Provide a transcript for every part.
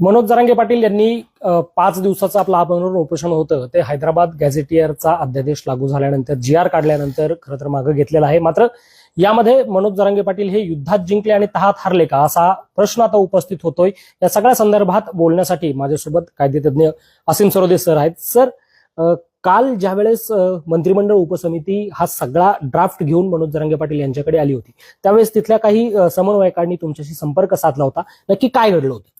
मनोज जरांगे पाटील यांनी पाच दिवसाचं आपलं आमरण उपोषण होतं. ते हैदराबाद गॅझेटियरचा अध्यादेश लागू झाल्यानंतर जी आर काढल्यानंतर खरं तर मागं घेतलेलं आहे. मात्र यामध्ये मनोज जरांगे पाटील हे युद्धात जिंकले आणि तहात हारले का असा प्रश्न आता उपस्थित होतोय. या सगळ्या संदर्भात बोलण्यासाठी माझ्यासोबत कायदेतज्ञ असीम सरोदे सर आहेत. सर काल ज्यावेळेस मंत्रिमंडळ उपसमिती हा सगळा ड्राफ्ट घेऊन मनोज जरांगे पाटील यांच्याकडे आली होती त्यावेळेस तिथल्या काही समन्वयकांनी तुमच्याशी संपर्क साधला होता. नक्की काय घडलं होतं?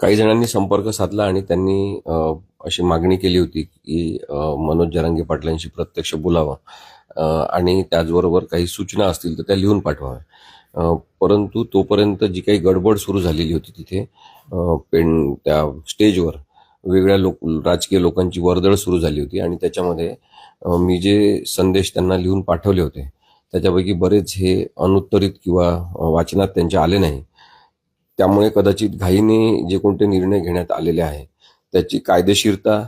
काही जणांनी संपर्क साधला आणि त्यांनी अशी मागणी केली होती की मनोज जरांगे पाटलांशी प्रत्यक्ष बोलावं. आणि त्याचबरोबर काही सूचना असतील तर त्या लिहून पाठवाव्या. परंतु तोपर्यंत जी काही गडबड सुरू झालेली होती तिथे अ, पेन त्या स्टेजवर वेगळ्या लोक राजकीय लोकांची वर्दळ सुरू झाली होती आणि त्याच्यामध्ये मी जे संदेश त्यांना लिहून पाठवले होते त्याच्यापैकी बरेच हे अनुत्तरित किंवा वाचनात त्यांच्या आले नाही. त्यामुळे कदाचित घाईने जे कोणते निर्णय घेण्यात आलेले आहे त्याची कायदेशीरता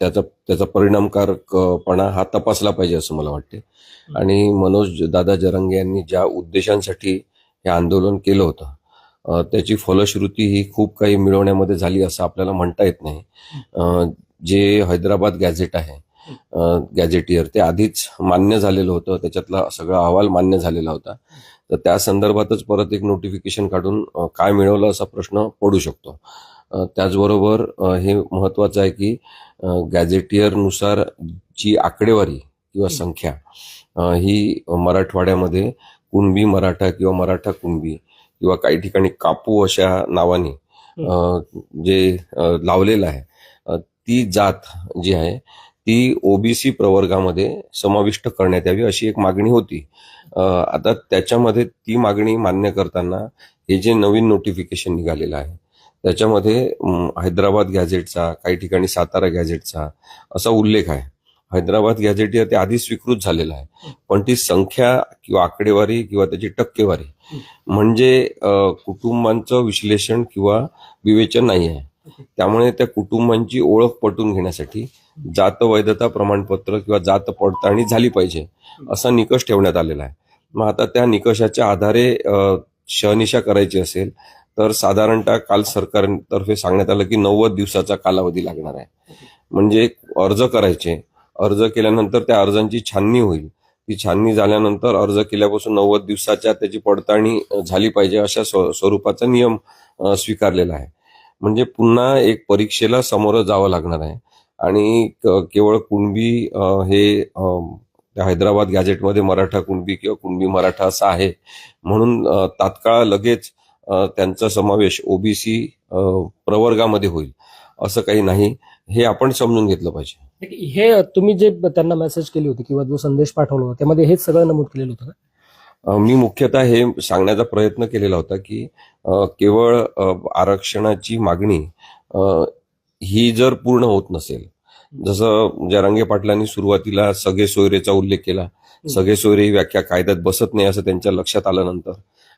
त्याचा त्याचा परिणामकारकपणा हा तपासला पाहिजे असं मला वाटते. आणि मनोज दादा जरंगे यांनी ज्या उद्देशांसाठी हे आंदोलन केलं होतं त्याची फलश्रुती ही खूप काही मिळवण्यामध्ये झाली असं आपल्याला म्हणता येत नाही. जे हैदराबाद गॅझेट आहे गॅजेटियर गॅझेटियर. ते आधीच मान्य झालेलं होतं. त्याच्यातला सगळा अहवाल मान्य झालेला होता. तर त्या संदर्भातच परत एक नोटिफिकेशन काढून काय मिळवलं असा प्रश्न पडू शकतो. त्याचबरोबर हे महत्वाचं आहे की गॅजेटियरनुसार जी आकडेवारी किंवा संख्या ही मराठवाड्यामध्ये कुणबी मराठा किंवा मराठा कुणबी किंवा काही ठिकाणी कापू अशा नावाने जे लावलेलं आहे ती जात जी आहे ती ओबीसी प्रवर्गामध्ये समाविष्ट करण्यात यावी अशी एक मागणी होती. आता त्याच्यामध्ये ती मागणी मान्य करताना हे जे नवीन नोटिफिकेशन निघालेलं आहे त्याच्यामध्ये हैदराबाद गॅझेटचा काही ठिकाणी सातारा गॅझेटचा असा उल्लेख आहे. हैदराबाद गॅझेट या ते आधी स्वीकृत झालेलं आहे पण ती संख्या किंवा आकडेवारी किंवा त्याची टक्केवारी म्हणजे कुटुंबांचं विश्लेषण किंवा विवेचन नाही आहे. त्यामुळे त्या कुटुंबांची ओळख पटवून घेण्यासाठी जात वैधता प्रमाणपत्र किंवा जात पडताळणी झाली पाहिजे असा निकष ठेवण्यात आलेला आहे. मग आता त्या निकषाच्या आधारे शहनिशा करायची असेल तर साधारणतः काल सरकारतर्फे सांगण्यात आलं की नव्वद दिवसाचा कालावधी लागणार आहे. म्हणजे अर्ज करायचे अर्ज केल्यानंतर त्या अर्जांची छाननी होईल. ती छाननी झाल्यानंतर अर्ज केल्यापासून नव्वद दिवसाच्या त्याची पडताळणी झाली पाहिजे अशा स्व- स्वरूपाचा नियम स्वीकारलेला आहे. म्हणजे पुन्हा एक परीक्षेला समोर जावं लागणार आहे. आणि केवळ कुणबी हे हैदराबाद गॅझेटमध्ये मराठा कुणबी किंवा कुणबी मराठा असा आहे म्हणून तात्काळ लगेच त्यांचा समावेश ओबीसी प्रवर्गामध्ये होईल असं काही नाही. हे आपण समजून घेतलं पाहिजे. हे तुम्ही जे त्यांना मेसेज केली होती किंवा जो संदेश पाठवला होता त्यामध्ये हेच सगळं नमूद केलेलं होतं का? मी मुख्यतः हे सांगण्याचा प्रयत्न केलेला होता की केवळ आरक्षणाची मागणी ही जर पूर्ण होत नसेल जसं जरांगे पाटलांनी सुरुवातीला सगळे सोयरेचा उल्लेख केला सगळे सोयरे ही व्याख्या कायद्यात बसत नाही असं त्यांच्या लक्षात आलं नंतर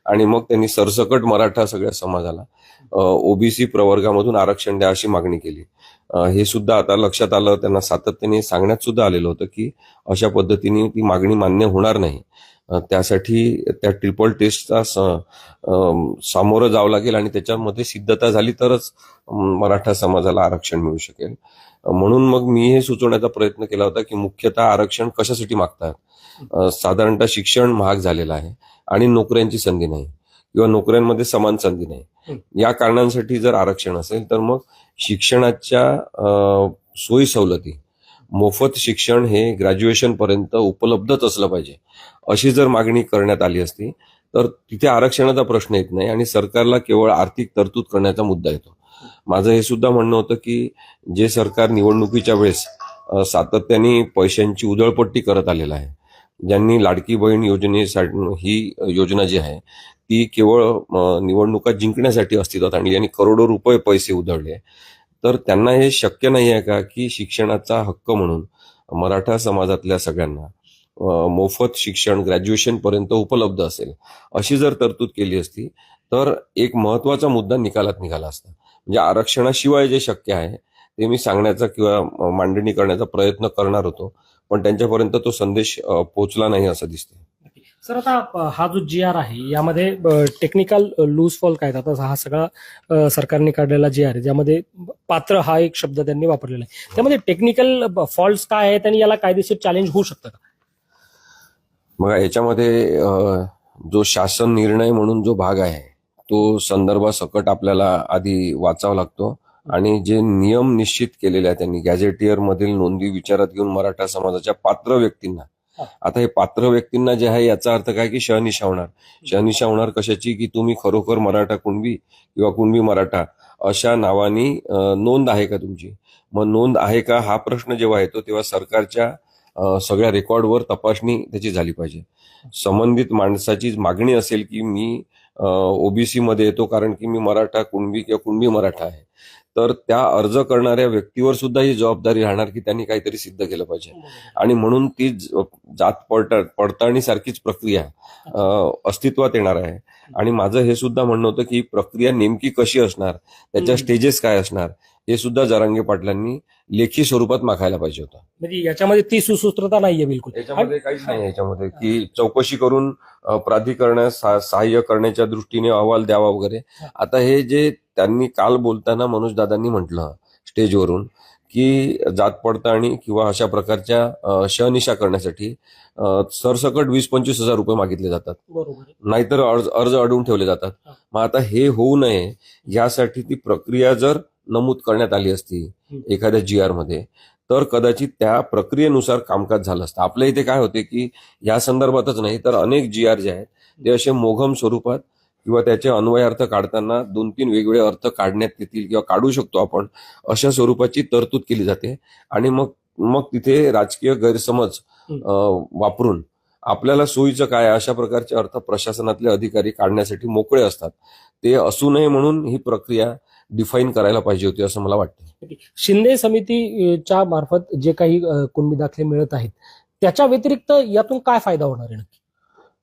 आणि मग त्यांनी सरसकट मराठा सगळ्या समाजाला ओबीसी प्रवर्गामधून आरक्षण द्या अशी मागणी केली. हे सुद्धा आता लक्षात आलं त्यांना सातत्याने सांगण्यात सुद्धा आलेलं होतं की अशा पद्धतीने ती मागणी मान्य होणार नाही. त्यासाठी त्या ट्रिपल टेस्टचा सामोरं जावं लागेल आणि त्याच्यामध्ये सिद्धता झाली तरच मराठा समाजाला आरक्षण मिळू शकेल. म्हणून मग मी हे सुचवण्याचा प्रयत्न केला होता की मुख्यतः आरक्षण कशासाठी मागतात? साधारणतः शिक्षण महाग झालेलं आहे आणि नोकऱ्यांची संधी नाही किंवा नोकऱ्यांमध्ये समान संधी नाही. या कारणांसाठी जर आरक्षण असेल तर मग शिक्षणाच्या सोयी सवलती मोफत शिक्षण हे ग्रॅज्युएशन पर्यंत उपलब्धच असलं पाहिजे. अशी जर मागणी करण्यात आली असती तर तिथे आरक्षणाचा प्रश्न येत नाही आणि सरकारला केवळ आर्थिक तरतूद करण्याचा मुद्दा येतो. माझं हे सुद्धा म्हणणं होतं की जे सरकार निवडणुकीच्या वेळेस सातत्याने पैशांची उधळपट्टी करत आलेलं आहे ज्यांनी लाडकी बहीण योजनेसाठी ही योजना जी आहे ती केवळ निवडणुका जिंकण्यासाठी अस्तित्वात आणली आणि करोडो रुपये पैसे उधळले. तर त्यांना हे शक्य नाही आहे का की शिक्षणाचा हक्क म्हणून मराठा समाजातल्या सगळ्यांना मोफत शिक्षण ग्रॅज्युएशन पर्यंत उपलब्ध असेल अशी जर तरतूद केली असती तर एक महत्त्वाचा मुद्दा निकालात निघाला असता. म्हणजे आरक्षणाशिवाय जे शक्य आहे ते मी सांगण्याचा किंवा मांडणी करण्याचा प्रयत्न करणार होतो पण त्यांच्यापर्यंत तो संदेश पोचला नाही असं दिसतंय. सर आता हा जो जी आर आहे यामध्ये टेक्निकल लूज फॉल काय आता हा सगळा सरकारने काढलेला जी आर आहे ज्यामध्ये पात्र हा एक शब्द त्यांनी वापरलेला आहे. त्यामध्ये टेक्निकल फॉल्ट काय आहेत आणि याला कायदेशीर चॅलेंज होऊ शकतं का? बघा याच्यामध्ये जो शासन निर्णय म्हणून जो भाग आहे तो संदर्भासकट आपल्याला आधी वाचावा लागतो. आणि जे नियम निश्चित केलेले आहेत त्यांनी गॅझेटियर मधील नोंदी विचारात घेऊन मराठा समाजाच्या पात्र व्यक्तींना आता हे पात्र व्यक्तींना जे आहे याचा अर्थ काय की शहनिशा होणार शहनिशा होणार कशाची? की तुम्ही खरोखर मराठा कुणबी किंवा कुणबी मराठा अशा नावानी नोंद आहे का तुमची? मग नोंद आहे का? हा प्रश्न जेव्हा येतो तेव्हा सरकारच्या सगळ्या रेकॉर्डवर तपासणी त्याची झाली पाहिजे. संबंधित माणसाची मागणी असेल की मी ओबीसी मध्ये येतो कारण की मी मराठा कुणबी किंवा कुणबी मराठा आहे. तर त्या अर्ज करणाऱ्या व्यक्तीवर सुद्धा ही जबाबदारी राहणार की त्यांनी काहीतरी सिद्ध केलं पाहिजे. आणि म्हणून ती जात पडता पडताळणी सारखीच प्रक्रिया अस्तित्वात येणार आहे. आणि माझं हे सुद्धा म्हणणं होतं की ही प्रक्रिया नेमकी कशी असणार? त्याच्या. स्टेजेस काय असणार? हे सुद्धा जरांगे पाटलांनी लेखी स्वरूपात मागायला पाहिजे होतं. म्हणजे याच्यामध्ये ती सुसूत्रता नाहीये बिलकुल. याच्यामध्ये काहीच नाही याच्यामध्ये. की चौकशी करून प्राधिकरणास सहाय्य करण्याच्या दृष्टीने अहवाल द्यावा वगैरे. आता हे जे त्यांनी काल बोलताना मनोज दादांनी म्हटलं स्टेजवरून की जात पडताळणी किंवा अशा प्रकारच्या शहनिशा करण्यासाठी सरसकट वीस पंचवीस हजार रुपये मागितले जातात. नाहीतर अर्ज अर्ज अडवून ठेवले जातात. मग आता हे होऊ नये यासाठी ती प्रक्रिया जर नमूद करण्यात आली असती. एखाद्या जी आरमध्ये तर कदाचित त्या प्रक्रियेनुसार कामकाज झालं असतं. आपल्या इथे काय होते की या संदर्भातच नाही तर अनेक जी आर जे आहेत ते असे मोघम स्वरूपात किंवा त्याचे अन्वय अर्थ काढताना दोन तीन वेगवेगळे अर्थ काढण्यात येतील किंवा काढू शकतो आपण अशा स्वरूपाची तरतूद केली जाते. आणि मग मग तिथे राजकीय गैरसमज वापरून आपल्याला सोयीचं काय अशा प्रकारचे अर्थ प्रशासनातले अधिकारी काढण्यासाठी मोकळे असतात. ते असू नये म्हणून ही प्रक्रिया डिफाईन करायला पाहिजे होती असं मला वाटतं. शिंदे समितीच्या मार्फत जे काही कुणबी दाखले मिळत आहेत त्याच्या व्यतिरिक्त यातून काय फायदा होणार आहे नक्की?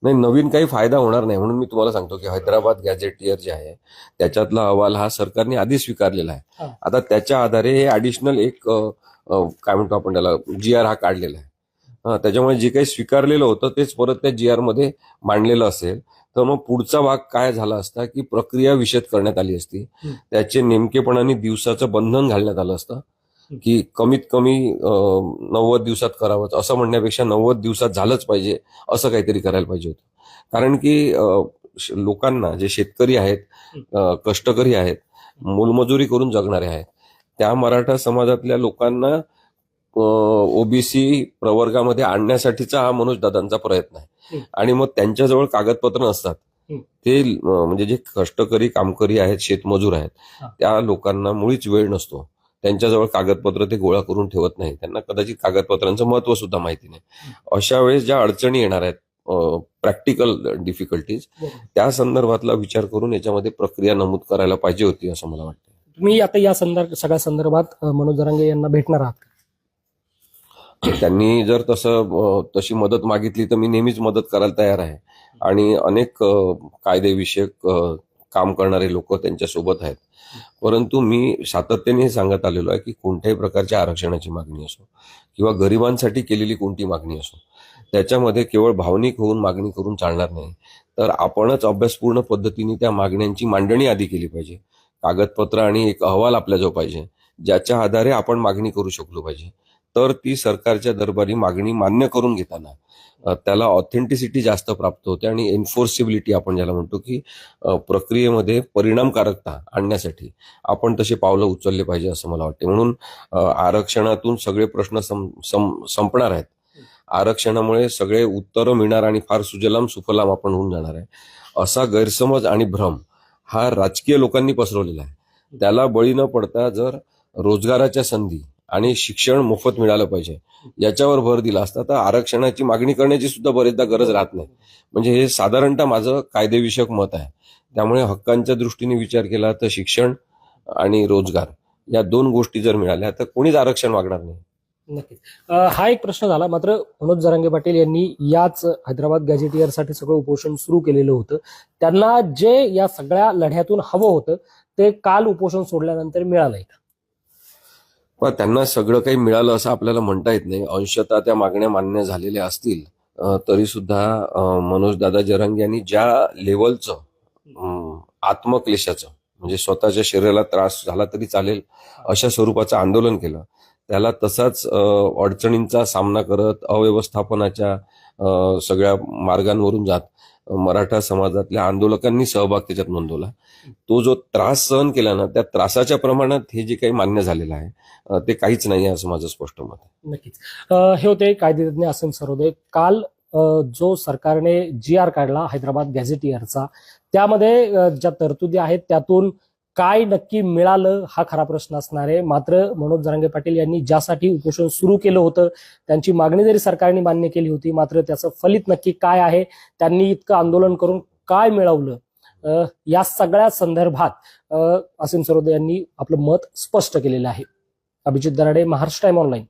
नाही नवीन काही फायदा होणार नाही म्हणून मी तुम्हाला सांगतो की हैदराबाद गॅझेटियर जे आहे त्याच्यातला अहवाल हा सरकारने आधी स्वीकारलेला आहे. आता त्याच्या आधारे हे ऍडिशनल एक काय म्हणतो आपण त्याला जी आर हा काढलेला आहे. त्याच्यामुळे जे काही स्वीकारलेलं होतं तेच परत त्या जी आरमध्ये मांडलेलं असेल. तर मग पुढचा भाग काय झाला असता की प्रक्रिया विशद करण्यात आली असती. त्याचे नेमकेपणाने दिवसाचं बंधन घालण्यात आलं असतं की कमीत कमी नव्वद दिवसात करावं असं म्हणण्यापेक्षा नव्वद दिवसात झालंच पाहिजे असं काहीतरी करायला पाहिजे होतं. कारण की लोकांना जे शेतकरी आहेत कष्टकरी आहेत मोलमजुरी करून जगणारे आहेत त्या मराठा समाजातल्या लोकांना ओबीसी प्रवर्गामध्ये आणण्यासाठीचा हा मनोज दादांचा प्रयत्न आहे. आणि मग त्यांच्याजवळ कागदपत्र नसतात. ते म्हणजे जे कष्टकरी कामकरी आहेत शेतमजूर आहेत. त्या लोकांना मुळीच वेळ नसतो त्यांच्याजवळ कागदपत्र ते गोळा करून ठेवत नाही त्यांना कदाचित कागदपत्रांचं महत्त्व सुद्धा माहिती नाही अशा वेळेस ज्या अडचणी येणार आहेत प्रॅक्टिकल डिफिकल्टीज. त्या संदर्भातला विचार करून याच्यामध्ये प्रक्रिया नमूद करायला पाहिजे होती असं मला वाटतं तुम्ही आता या संदर्भ सगळ्या संदर्भात मनोज जरांगे यांना भेटणार आहात? त्यांनी जर तसं तशी मदत मागितली तर मी नेहमीच मदत करायला तयार आहे. आणि अनेक कायदेविषयक काम करणारे लोक त्यांच्यासोबत आहेत. परंतु मी सातत्याने हे सांगत आलेलो आहे की कोणत्याही प्रकारच्या आरक्षणाची मागणी असो किंवा गरिबांसाठी केलेली कोणती मागणी असो त्याच्यामध्ये केवळ भावनिक होऊन मागणी करून चालणार नाही. तर आपणच अभ्यासपूर्ण पद्धतीने त्या मागण्यांची मांडणी आधी केली पाहिजे. कागदपत्र आणि एक अहवाल आपल्याजवळ पाहिजे ज्याच्या आधारे आपण मागणी करू शकलो पाहिजे. तर ती सरकारच्या दरबारी मागणी मान्य करून घेताना त्याला ऑथेंटिसिटी जास्त प्राप्त होते आणि एन्फोर्सिबिलिटी आपण ज्याला म्हणतो की प्रक्रियेमध्ये परिणामकारकता आणण्यासाठी आपण तसे पावलं उचलले पाहिजे असं मला वाटते. म्हणून आरक्षणातून सगळे प्रश्न सं- सं- संपणार आहेत. आरक्षणामुळे सगळे उत्तरं मिळणार आणि फार सुजलाम सुफलाम आपण होऊन जाणार आहे. असा गैरसमज आणि भ्रम हा राजकीय लोकांनी पसरवलेला आहे. त्याला बळी न पडता जर रोजगाराच्या संधी आणि शिक्षण मोफत मिळालं पाहिजे. याच्यावर भर दिला असता तर आरक्षणाची मागणी करण्याची सुद्धा बरेचदा गरज राहत नाही. म्हणजे हे साधारणतः माझं कायदेविषयक मत आहे. त्यामुळे हक्कांच्या दृष्टीने विचार केला तर शिक्षण आणि रोजगार या दोन गोष्टी जर मिळाल्या तर कोणीच आरक्षण मागणार नाही. नक्कीच. हा एक प्रश्न झाला. मात्र मनोज जरांगे पाटील यांनी याच हैदराबाद गॅझेटियरसाठी सगळं उपोषण सुरू केलेलं होतं. त्यांना जे या सगळ्या लढ्यातून हवं होतं ते काल उपोषण सोडल्यानंतर मिळालंय का पण त्यांना सगळं काही मिळालं असं आपल्याला म्हणता येत नाही. अंशतः त्या मागण्या मान्य झालेल्या असतील तरी सुद्धा मनोज दादा जरांगे यांनी ज्या लेवलचं आत्मक्लेशाचं म्हणजे स्वतःच्या शरीराला त्रास झाला तरी चालेल अशा स्वरूपाचं आंदोलन केलं त्याला तसाच अडचणींचा सामना करत अव्यवस्थापनाच्या सगळ्या मार्गांवरून जात. मराठा समाजातल्या आंदोलकांनी सहभाग त्याच्यात नोंदवला. तो जो त्रास सहन केला ना त्या त्रासाच्या प्रमाणात हे जे काही मान्य झालेलं आहे ते काहीच नाही आहे असं माझं स्पष्ट मत आहे. नक्कीच. हे होते कायदेतज्ञ आसन सरोदे. काल जो सरकारने जी आर काढला हैदराबाद गॅझेटियरचा त्यामध्ये ज्या तरतुदी आहेत त्यातून काय नक्की मिळालं हा खरा प्रश्न असणार आहे. मात्र मनोज जरांगे पाटील यांनी ज्यासाठी उपोषण सुरू केलं होतं त्यांची मागणी जरी सरकारने मान्य केली होती मात्र त्याचं फलित नक्की काय आहे त्यांनी इतकं आंदोलन करून काय मिळवलं? या सगळ्या संदर्भात असीम सरोदे यांनी आपलं मत स्पष्ट केलेलं आहे. Abhijit Darade Maharashtra time online